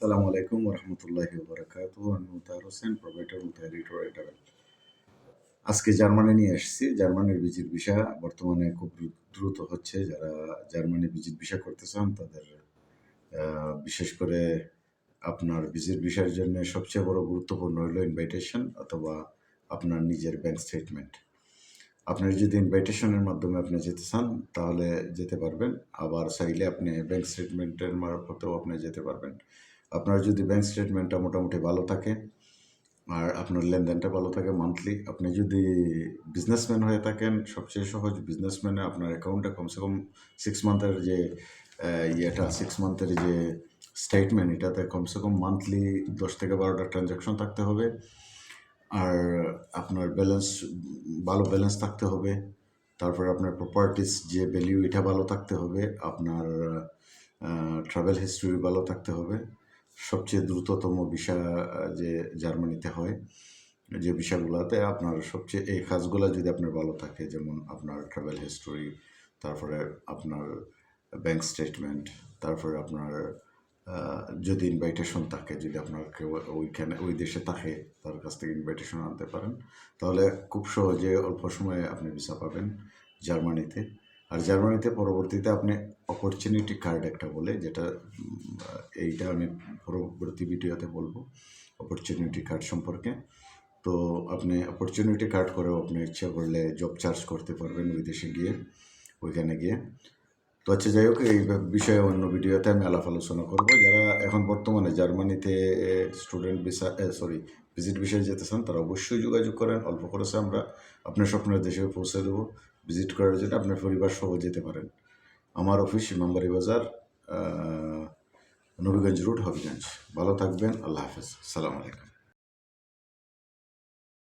আসসালামু আলাইকুম রহমতুল্লাহি বরকাত আমি মুতাহার হোসেন প্রোভাইডার মুতাহার ট্রাভেল আজকে জার্মানি নিয়ে এসেছি। জার্মানির ভিজিট ভিসা বর্তমানে খুব দ্রুত হচ্ছে। যারা জার্মানি ভিজিট ভিসা করতে চান, তাদের বিশেষ করে আপনার ভিজিট ভিসার জন্য সবচেয়ে বড় গুরুত্বপূর্ণ হলো ইনভাইটেশন অথবা আপনার নিজের ব্যাংক স্টেটমেন্ট আপনার যদি ইনভাইটেশনের মাধ্যমে আপনি যেতে চান, তাহলে যেতে পারবেন। আবার চাইলে আপনি ব্যাংক স্টেটমেন্টের মারফতেও আপনি যেতে পারবেন। আপনার যদি ব্যাংক স্টেটমেন্টটা মোটামুটি ভালো থাকে আর আপনার লেনদেনটা ভালো থাকে মান্থলি আপনি যদি বিজনেসম্যান হয়ে থাকেন, সবচেয়ে সহজ বিজনেসম্যানে আপনার অ্যাকাউন্টে কমসে কম সিক্স মান্থের যে ইয়েটা সিক্স মান্থের যে স্টেটমেন্ট এটাতে কমসে কম মান্থলি দশ থেকে বারোটা ট্রানজ্যাকশন থাকতে হবে। আর আপনার ব্যালেন্স ভালো ব্যালেন্স থাকতে হবে। তারপরে আপনার প্রপার্টিস যে ভ্যালিউ এটা ভালো থাকতে হবে। আপনার ট্রাভেল হিস্ট্রি ভালো থাকতে হবে। সবচেয়ে দ্রুততম ভিসা যে জার্মানিতে হয়, যে ভিসাগুলোতে আপনার সবচেয়ে, এই কাজগুলো যদি আপনার ভালো থাকে, যেমন আপনার ট্রাভেল হিস্টোরি তারপরে আপনার ব্যাংক স্টেটমেন্ট তারপরে আপনার যদি ইনভাইটেশন থাকে, যদি আপনার কেউ ওইখানে, ওই দেশে থাকে, তার কাছ থেকে ইনভাইটেশন আনতে পারেন, তাহলে খুব সহজে অল্প সময়ে আপনি ভিসা পাবেন জার্মানিতে। আর জার্মানিতে পরবর্তীতে আপনি অপরচুনিটি কার্ড একটা বলে, যেটা এইটা আমি পরবর্তী ভিডিওতে বলব অপরচুনিটি কার্ড সম্পর্কে। তো আপনি অপরচুনিটি কার্ড করেও আপনি ইচ্ছা করলে জব চার্জ করতে পারবেন বিদেশে গিয়ে, ওইখানে গিয়ে। তো আচ্ছা যাই হোক, এই বিষয়ে অন্য ভিডিওতে আমি আলাপ আলোচনা করব। যারা এখন বর্তমানে জার্মানিতে স্টুডেন্ট ভিসা সরি ভিজিট ভিসায় যেতে চান, তারা অবশ্যই যোগাযোগ করেন। অল্প খরচে আমরা আপনার স্বপ্নের দেশে পৌঁছে দেবো। ভিজিট করার জন্য আপনার পরিবার সহ যেতে পারেন। আমার অফিস ইমামবাড়ি বাজার নবীগঞ্জ রোড হবিগঞ্জ। ভালো থাকবেন আল্লাহ হাফেজ। সালাম আলাইকুম।